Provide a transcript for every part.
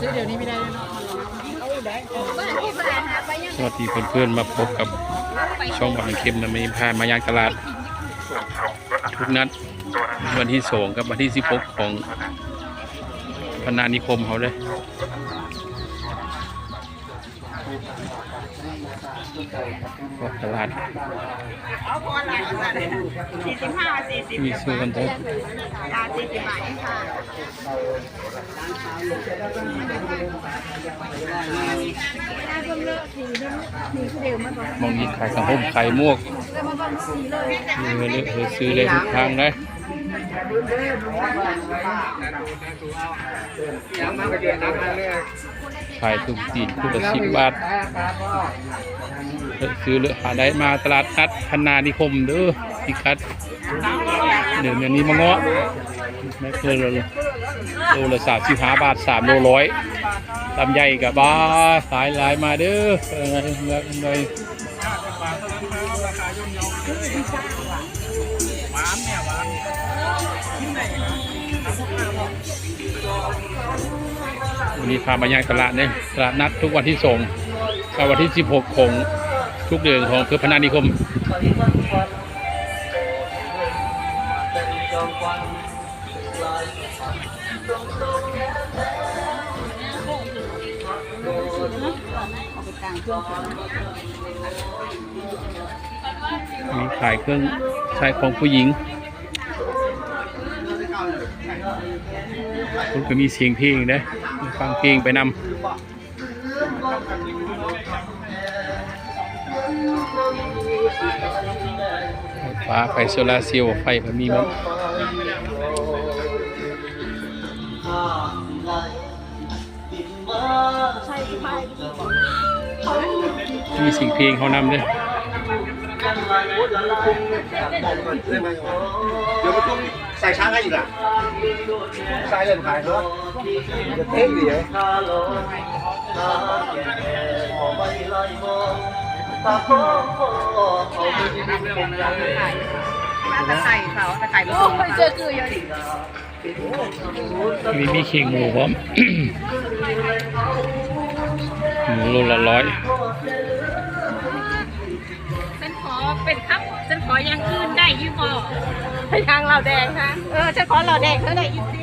ซื้อเดี๋ยวนี้ไม่ได้เนาะสวัสดีเพื่อนๆมาพบกับช่องบางเข็มนะมีพามายางตลาด ทุกนัดวันที่สองกับวันที่สิบหกของพนานิคมเขาเลย ก็ตลาดเอาพอละสี่สิบห้าสี่สิบมีซื้อกันเถอะตาสี่สิบบาทค่ะถ้าเพิ่มเลอะสีเพิ่มสีคือเดิมมันบอกมองนี้ขายสังคมไข่มวกแล้วมันต้องสีเลยมีเลือกเลยซื้อเลยทุกทางเลย ขายทุกตีนคู่ละสิบบาทซื้อเลยหาได้มาตลาดนัดพนานิคมเด้อพิกัดเดี๋ยวนี้มาเงาะไม่เกินเลยโลละสามสิบห้าบาทสามโลร้อยลำใหญ่กับบ้าสายหลายมาเด้อเออเงย วันนี้พามาย่างตลาดเนี่ยตลาดนัดทุกวันที่ส่งกับวันที่ 16 ของทุกเดือนของเพื่อพนานิคมมีขายเครื่องใช้ของผู้หญิงคุณก็มีเสียงเพลงนะ ฟังเพลงไปนำฟ้าไฟโซลาเซลล์ไฟมันมีมั้งมีเสียงเพลงเขานำด้วยเดี๋ยวมันต้อง ใส่ช้างให้อีกอะใส่เลยขายเถอะจะเท่ดีเลยตะไคร่เขาตะไคร่โอ้ยเจอคืออยู่ดิมีมีเข่งหมูพร้อมหมูโลละร้อย ออย่างอื่นได้ยี่บ่ทางเราแดงคะเออฉันขอเราแดงเท่าไหร่ยู่ดิ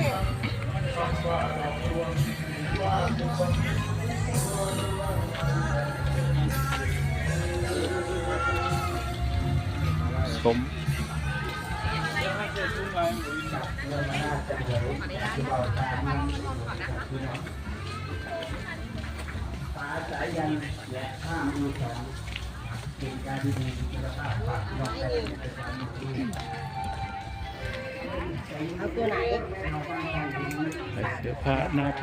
ส มเอาตัวไหนเสื้อผ้าหน้าเพ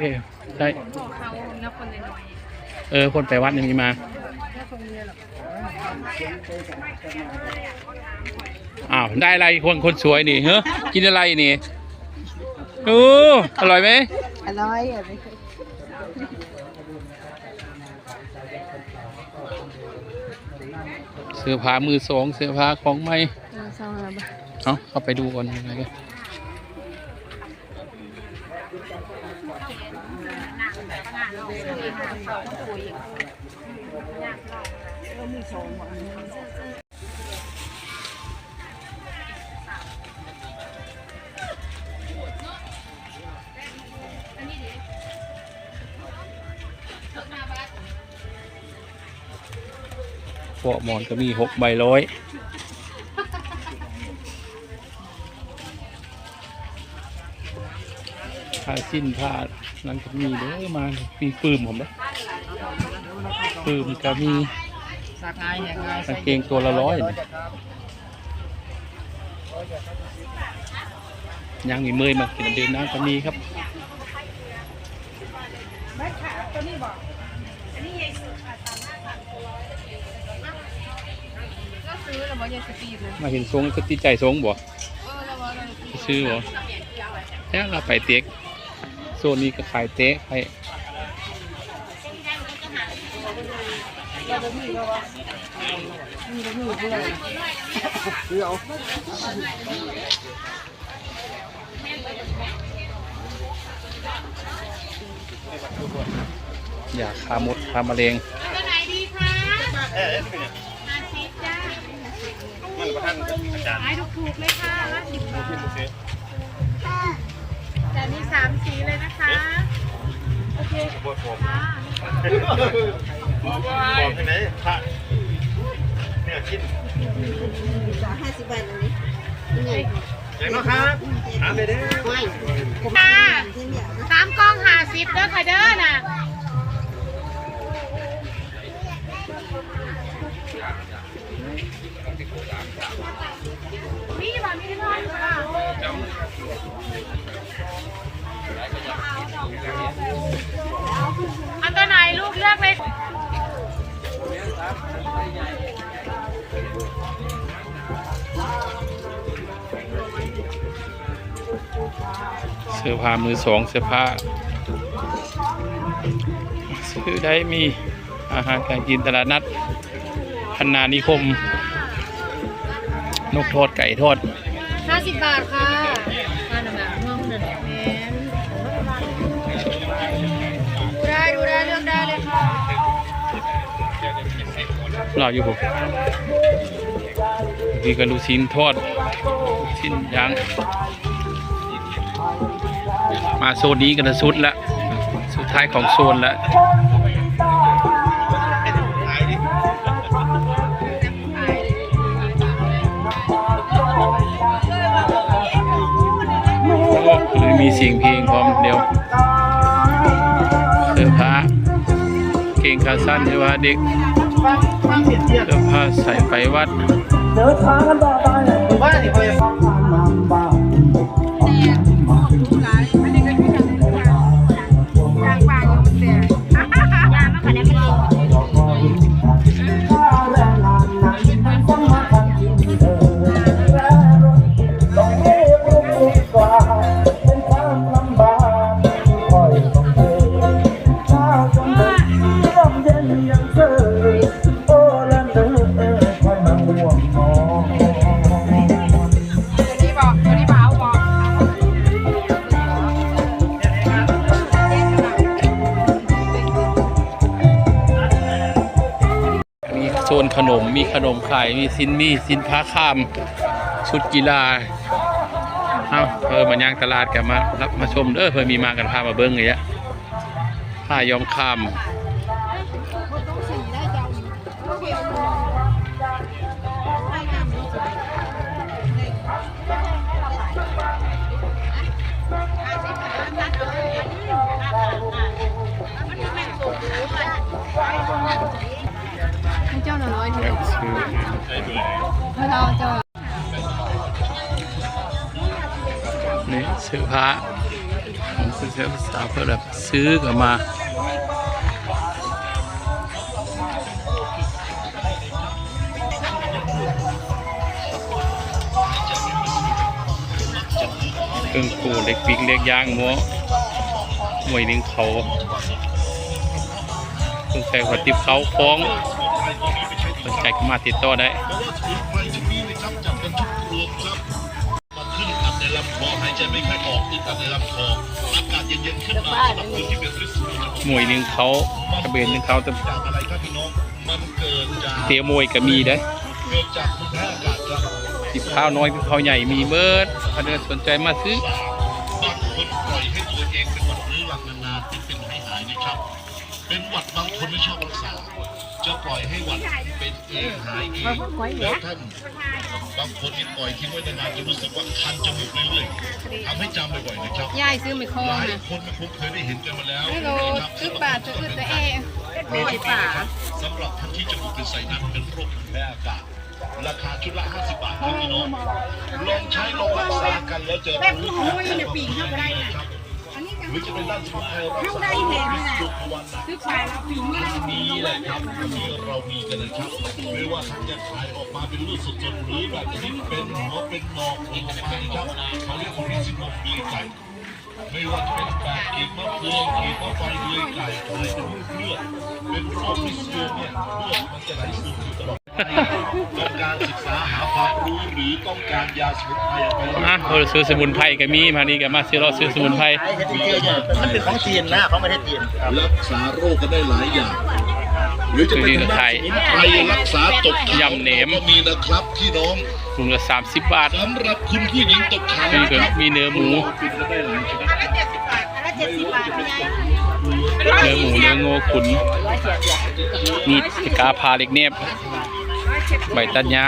ได้บอกเขาแล้วคนน้อยเออ คนไปวัดยังมีมาอ้าวได้อะไรคนคนสวยนี่เฮ้กินอะไรนี่โอ้อร่อยไหมอร่อยอะ สื้อผ้ามือสองเสื้อผ้าของใหม่สองละบาทเอาเข้าไปดูก่อนยังไงกัน พวกหมอนก็มีหกใบร้อยผ้าสิ้นผ้านั่นก็มีเด้อมามีปืมผมนะปืมก็มีสักง่างเกงตัวละร้อยยังมีเมยมากินน้ำดื่มน้ำก็มีครับก็ซื้อแล้บอก ยาสตีเลยมาเห็นทรงก็ติดใจทรงบ่เออแล้วบอกซื้อบ่แค่เราไปเต็กโซนนี้ก็ขายเต๊ะขายอเอายาฆ่ามดฆ่ามะเร็งตัวไหนดีคะ ขายถูกๆเลยค่ะห้าสิบบาทแต่มีสามสีเลยนะคะ โอเคค่ะบอกไปไหนพระเนี่ยคิดห้าสิบบาทอันนี้นี่ไงเจ๋งนะครับถามไปเด้อไม่ค่ะที่เนี่ยนะสามกล้องห้าสิบเด้อค่ะเด้อน่ะ เอาตัวไหนลูกเลือกเลยเสื้อผ้ามือสองเสื้อผ้าซื้อได้มีอาหารการกินตลาดนัด พันนานิคม นกทอดไก่ทอด ห้าสิบบาทค่ะทานแบบเมืองหนึ่งแมนดูได้ดูได้เลือกได้เลยค่ะเราอยู่ผมดีกันดูชิ้นทอดชิ้นย่าง มาโซนนี้กันจะสุดละ สุดท้ายของโซนละ มีเสียงเพลงพร้อมเดียวเสื้อผ้าเกงขาสั้นใช่ว่าเด็กเสื้อผ้าใส่ไปวัดบ้านนี่พอ มีขนมขายมีสินมีสินค้าข้าม ชุดกีฬาเอาเพิ่มมาย่างตลาดกันมารับมาชมเด้อเพิ่มมีมากันพามาเบิ้งเงี้ยผ้ายอมข้าม ให้เราเจ้านี่เสื้อผ้าของเสื้อสาวเพื่อแบบซื้อกันมาเครื่องครูเล็กปิกเล็กย่างมัวมวยดึงเขาเครื่องใส่หัวติบเขาคล้องสนใจก็มาติดต่อได้ ใจไม่ค่อยออกติดอัดในลำคออากาศเย็นๆขึ้นมาสำหรับคนที่เป็นคริสเตียนมวยหนึ่งเขากระเบนหนึ่งเขาแต่จากอะไรครับพี่น้องมันเกิดจากเตียมวยก็มีได้เกิดจากคุณแพ้อากาศครับติบข้าวน้อยติบข้าวใหญ่มีเบิร์ดถ้าเดินสนใจมาซื้อ ปล่อยให้หวัดเป็นเองหายเองแล้วท่านบางคนนี่ปล่อยทิ้งไว้นานๆจะรู้สึกว่าคันจมูกเรื่อยๆทำให้จำบ่อยๆนะครับยายซื้อไม่คอหลายนะคนคงเคยได้เห็นกันมาแล้วให้โลนะครับซื้อบาทจะอึดแต่เอเป็นปล่อยป่าสำหรับท่านที่จมูกเป็นไซนัสเป็นโรคภูมิแพ้อากาศราคาชุดละ50 บาทครับพี่น้องลองใช้ลองรักษากันแล้วจะรู้ว่าปีกเข้าไปได้ครับหรือจะ เป็นด้านสมุนไพรรักษาโรคพิษสุขวันนะซื้อขายแล้วปีนี้นี่แหละครับที่เรามีกันนะครับไม่ว่าท่านจะขายออกมาเป็นลูกสดๆหรือแบบที่เป็นหัวเป็นหนอกออกมานะครับเขาเรียกว่าพิซิโนเบียไก่ไม่ว่าจะเป็นแบบกีบมะเฟืองกีบมะไฟเลือยไก่กลายเป็นเลือดเป็นโรคพิษเลือดเนี่ยเลือดมันจะไหลซึมอยู่ตลอด ต้องการศึกษาหาความรู้หรือต้องการยาสมุนไพรอะไรอะเราซื้อสมุนไพรก็มีมานี่ก็มาซื้อเราซื้อสมุนไพรขายเฉยๆเนี่ยมันเป็นของจีนนะของประเทศจีนครับรักษาโรคกันได้หลายอย่าง หรือจะเป็นทางด้านสมุนไพรรักษาตกขาวก็มีนะครับพี่น้องถุงละ30บาทสำหรับคุณผู้หญิงตกขาวนี่ก็มีเนื้อหมูกินกันได้หลายชนิดอันละเจ็ดสิบบาทอันละเจ็ดสิบบาทไม่ใช่เนื้อหมูเนื้อโง่ขุนนี่ตะกาพาเล็กเนบ ใบตัดหญ้า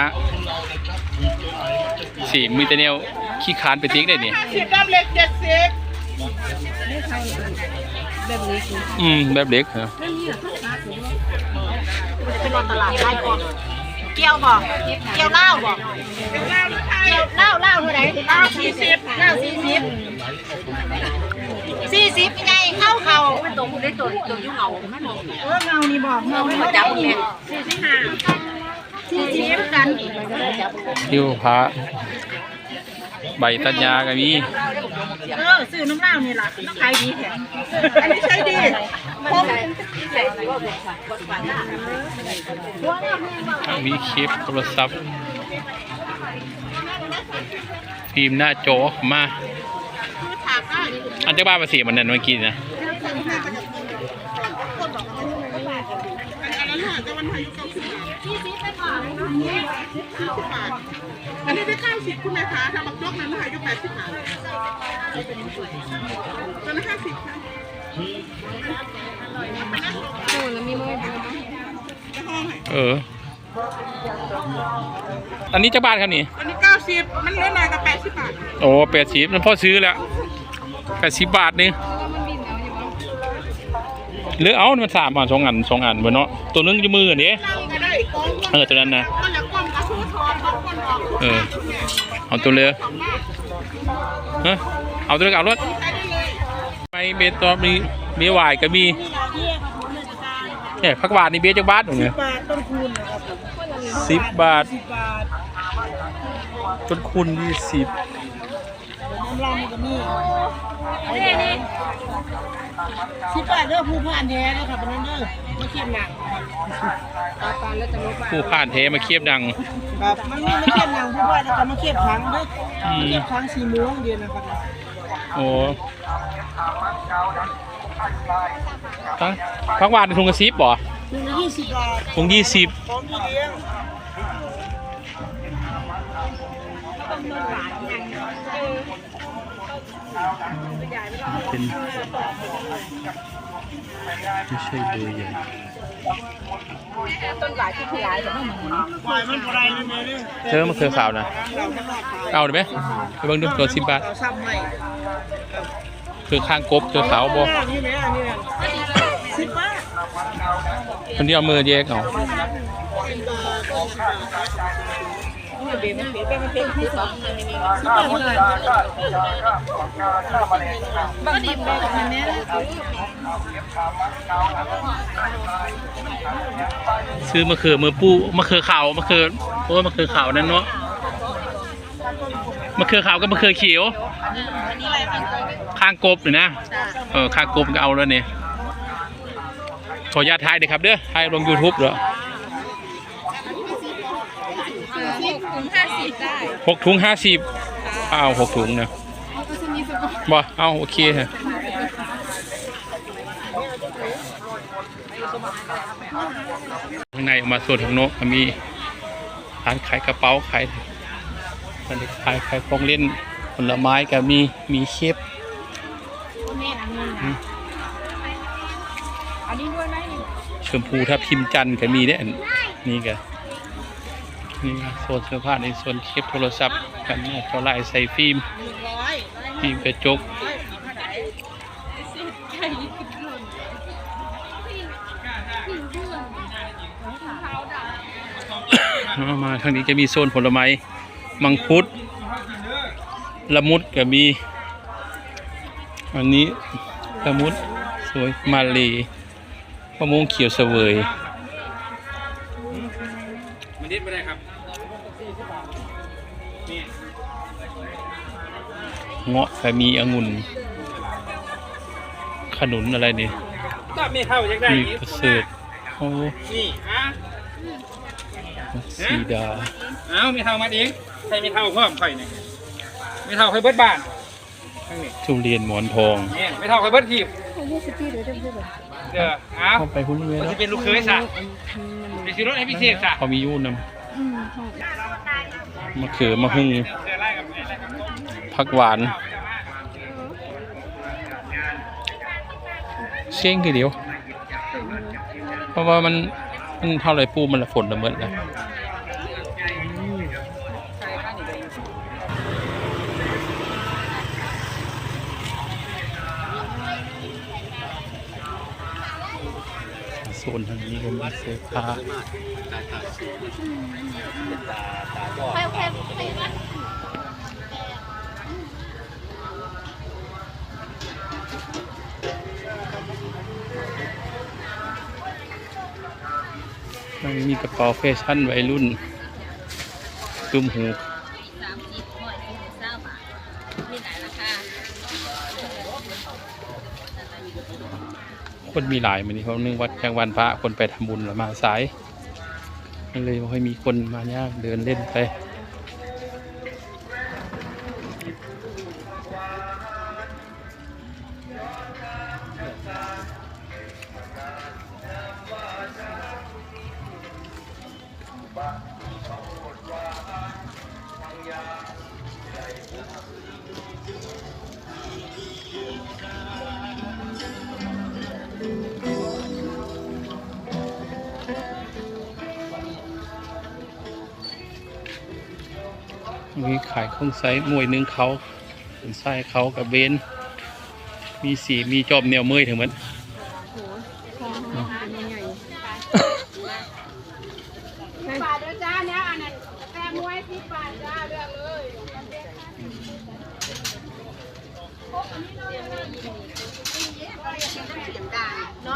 สีมีแต่แนวขี้คานไปติ๊กได้นี่สิบดับเล็กเจ็ดสิบอืมแบบเล็กเหรอเป็นรถตลาดได้ก่อนเกี่ยวบอกเกี่ยวเหล้าบอกเกี่ยวเหล้าเหล้าเหล้าเท่าไหร่เหล้าสี่สิบเหล้าสี่สิบสี่สิบไงเข้าเข่ามันตรงได้ตัวตัวยุ่งเหงามันบอกเออเงานี่บอกเงาเรามาจับเนี่ยสี่สิบห้า สี่สิบกันทิวพระใบตัดหญ้าก็มีเออซื้อน้ำเหล้านี่ล่ะต้องขายดีแท้อันนี้ใช้ดีผมมีคลิปโทรศัพท์ฟิล์มหน้าจอมา อันเจ้าบ้านภาษีมันนั่นเมื่อกี้นะ อันนี้ได้เก้าสิบคุณแม่คะทำบักจกนั้นนะคะอยู่แปดสิบบาทตอนนั้นห้าสิบค่ะเออ อันนี้เจ้าบ้านครับนี่ อันนี้เก้าสิบมันเหลือหน่อยกับแปดสิบบาท โอ้แปดสิบมันพ่อซื้อแล้วแปดสิบบาทนี่เหลือเอามันสามอะสองอันสองอันบนเนาะตัวนึงอยู่มืออันนี้นั่งก็ได้กอง เออตัวนั้นนะก็อยากก้มกระชู้ทอนบางคนออกเออเอาตัวเรือฮะเอาตัวเรือเอารถไปเบตอมีมีหวายก็มีเนี่ยผักหวานนี่เบี้ยจากบ้านเหรอบาทต้นคูณนะครับสิบบาทสิบบาทต้นคูณยี่สิบน้ำลำก็มีสิบบาทเด้อผู้ผ่านแท้นะครับเป็นนั่นเด้อ มาเขียนหนังตาปานแล้วจะลบผู้ผ่านเทมาเคียบดัง ครับมันมีมาเขียนหนังผู้ผ่านแล้วก็มาเขียนครั้งเด้ออืมเขียนครั้งสี่โม้งเดียวนะครับโอ้ตั้งผักหวานในถุงกระซิบบ่ถุงละยี่สิบบาทถุงยี่สิบพร้อมพี่เลี้ยงเป็น ไม่ใช่เบอร์ใหญ่ต้นหลายที่ขยายแต่ไม่เหมือนปล่อยมันอะไรเลยเนี่ยเธอมาเครือข่าวนะเราไม่รอดขายเอาได้ไหมไปเบิ่งดูตัวสิบบาทเราซ้ำไม่คือข้างกบเครือขาวบ่นี่แหละนี่แหละสิบบาทคนที่เอามือแยกเอา ซื้อมะเขือมือปูมะเขือขาวมะเขือโอ้ยมะเขือขาวนั่นเนาะมะเขือขาวกับมะเขือเขียวข้างกบเลยนะเออข้างกบก็เอาแล้วเนี่ยขออนุญาตถ่ายเด้อครับเด้อถ่ายลง YouTube เด้อบได้ หกถุงห้าสิบเอาหกถุงนะบ่เอาโอเคฮะข้างในมาส่วนของนกมีร้านขายกระเป๋าขายร้านขายขายของเล่นผลไม้ก็มีมีเคปอันนี้ด้วยไหมชมพูถ้าพิมพ์จันทร์ก็มีเนี่ยนี่ก็ นี่โซนเสื้อผ้าในโซนเคปโทรศัพท์กันหน้าจอลายใส่ฟิล์มฟิล์มกระจกเอามาทางนี้จะมีโซนผลไม้ มังคุด ละมุดก็มี อันนี้ละมุดสวยมาลยมะม่วงเขียวเสวยมันนิดไม่ได้ครับ เงาะก็มีองุ่น ขนุนอะไรเนี่ยก็ไม่เข้าจากได้มีอีกประเสริฐโอ้นี่ฮะโหสีดา เอ้ามีเท่ามาเองใครมีเท่าเพิ่มข่อยนี่มีเท่าข่อยเบิดบ้านทั้งนี้ทุเรียนหมอนทองเนี่ยมีเท่าข่อยเบิดทีบเดี๋ยวเอ้าเข้าไปพุ่นเลยมันแล้จะวเป็นลูกเคยซะไปซื้อรถให้พิเศษซะเขามีอยุ่นำมะเขือมะฮึ่ง ผักหวาน เชี่ยงคือเดียว เพราะว่ามันมันเท่าไรปูมันละฝนละเมิดแล้วโซนทางนี้ก็มีเสื้อผ้ามัน มีกระเป๋าแฟชั่นวัยรุ่นตุ้มหูสามสิบหอยเป็นเศร้าบาทมีหลายราคาคนมีหลายมันนี่เขาะนึงวัดกลางวันพระคนไปทำบุญหรือมาสายมันเลยไม่ค่อยมีคนมายากเดินเล่นไป ขายเครื่องไซมวยหนึ่งเขาเป็นไส้เขากับเบนมีสีมีจอบเหนียวเมยถึงมันบาทเด้อจ้าเนี่ยอันนั้นแตงมวยสิบบาทจ้าเลือกเลยเน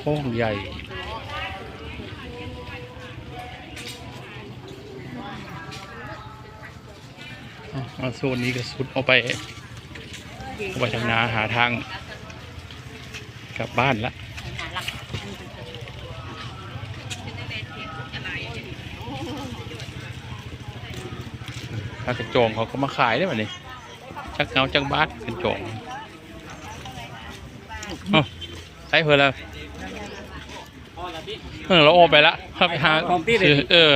โค้งใหญ่ เอาเอาโซนนี้ก็สุดเอาไปเอาไปทางนาหาทางกลับบ้านละถ้ากระโจงเขาก็มาขายได้แบบนี้จักเงาจักบาทกระโจงเอ้าใช้เพื่อแล้วเออเราโออกไปละเข้าไปหาซื้อเออ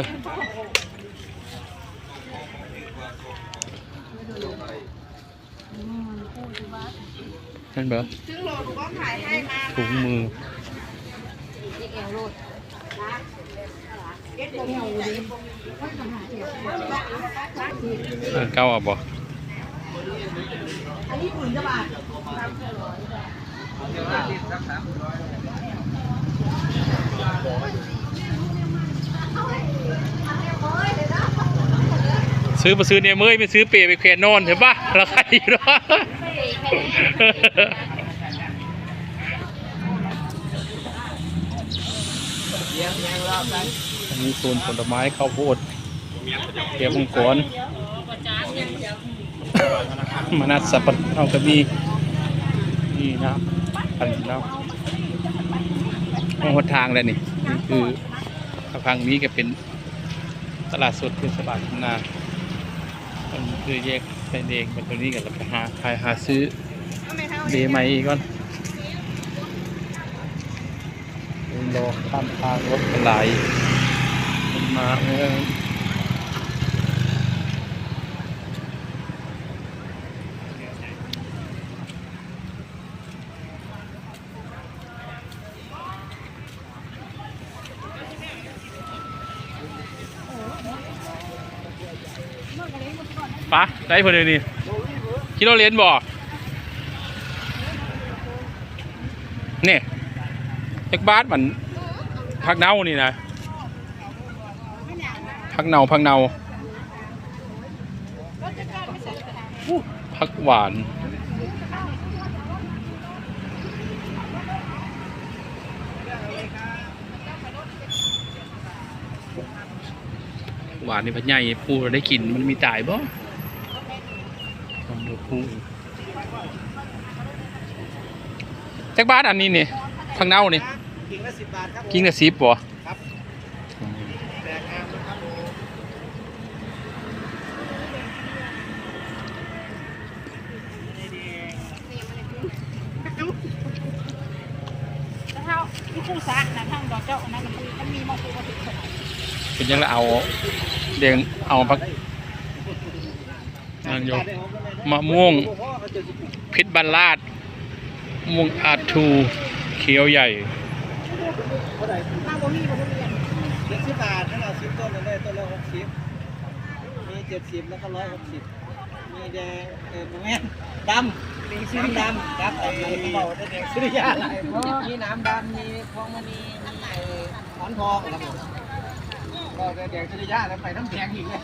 นั่นเบอถุงมือเออเก้าอะบอซื้อมาซื้อเนี่ยเมื่อยไปซื้อเปรย์ไปแขวนนอนเถอะป่ะราคาดีเนาะ อันนี้โซนผลไม้ข้าวโพดเกี๊ยวมังกรมานัดสับปะเอากระบี่นี่นะพันแล้วหดทางเลยนี่นี่คือทางนี้ก็เป็นตลาดสดเทศบาลนามันคือแยก ป็นเองเป็นตัวนี้กันแล้วไปหาใครหาซื้อเดย์ใหม่อีกก่อนรอข้ามทางรถกันไหลายมันมาเออปะ ได้พอดีนี่กิโลเลนบ่เนี่ยเอกบาทมันพักเน่านี่นะพักเน่าพักเน่าพักหวานหวานนี่พัดใหญ่ปูเราได้กินมันมีตายบ่ จักบาทอันนี้นี่พังเน่านี่สกิ่งละสิบบาทครับผมกิ้งละสิบบ่ครับแตกงามนะครับแล้วเท่าที่คู่ซะนะทางดอกเจ้าอันนั้นมันมันมีมองปูมาถึงขนาดเป็นยังละเอาเดียงเอาพักนั่นอยู่ มะม่วงพชรบันลาดม่วงอาทูเขียวใหญ่เจ็ดสิบบาทนั่นแหละสิบต้นนั่นเลยต้นละหกสิบมีเจ็ดสิบแล้วก็ร้อยหกสิบมีแดงเออแม่นดำมีสีดำครับไอ้เบาแดงสุริยาอะไรมีน้ำดำมีพวงมณีมีไอ้หมอนทองครับ ผมก็แดงสุริยาแล้วไปน้ำแข็งอีกเลย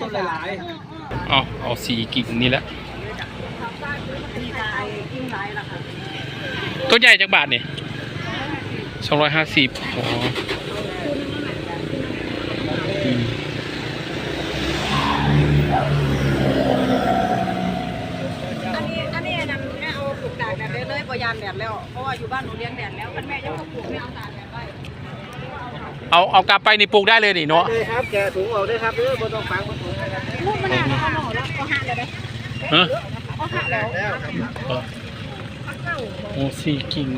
ต้นหลายๆเอาเอาสีกิ่งนี่แหละตัวใหญ่จากบาทนี่สองร้อยห้าสิบอ๋ออืม อันนี้อันนี้นั่นแม่เอาปลูกตากแดดได้เลยบ่ยานแดดแล้ว เพราะว่า อยู่บ้านหนูเลี้ยงแดดแล้วคันแม่ยังบ่ปลูกไม่เอาตากแดดไว้เอาเอากลับไปนี่ปลูกได้เลยนี่เนาะเลยครับแกะถุงออกด้วยครับเด้อบนต้องฟังบนถุงนะครับลูกมะนาวเอาหน่อแล้วก็หักแล้วเด้ฮะเอาหักแล้วแล้วครับเออโอ้สีกิ่ง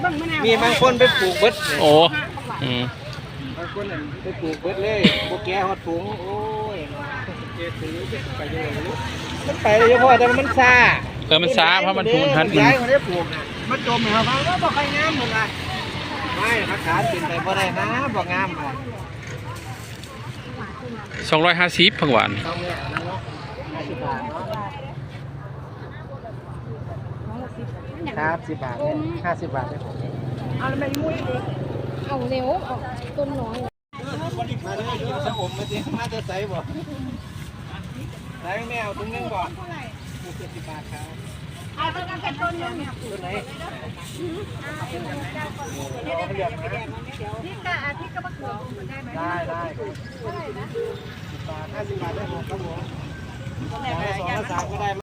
เบิ่งมะนาวมีบางคนไปปลูกเบิดโอ้อืมบางคนน่ะไปปลูกเบิดเลยโบแกะฮอดถุงโอ้ยเกถือไปเลยมันไปเลยเฉพาะแต่มันซ่าเออมันช้าเพราะมันถูกทันย้ายคนได้ปลูกน่ะมันจมเหรอครับว่าบ่ใครงามหมดละไม่พักฐานเป็นไปบ่ได้นะบ่งามอะสองร้อยห้าสิบผักหวานต้องเนี่ยนะเนาะห้าสิบบาทเนาะครับสิบบาทเนี่ยห้าสิบบาทเนี่ยผมเอาแล้วแม่มุ้ยอีกเอาเร็วเอาต้นน้อยมาเด้อเดี๋ยวจะอมมาสิมาจะใส่บ่ใส่แมวถุงนึง บ่เจ็ดสิบบาทครับเอาต้นกันเป็นต้นนึงตัวไหนเดี๋ยวเรียกนะพี่กะอาทิตย์ก็มะเขือได้ไหมได้ได้สิบบาทห้าสิบบาทได้หมดครับผมสองละสามก็ได้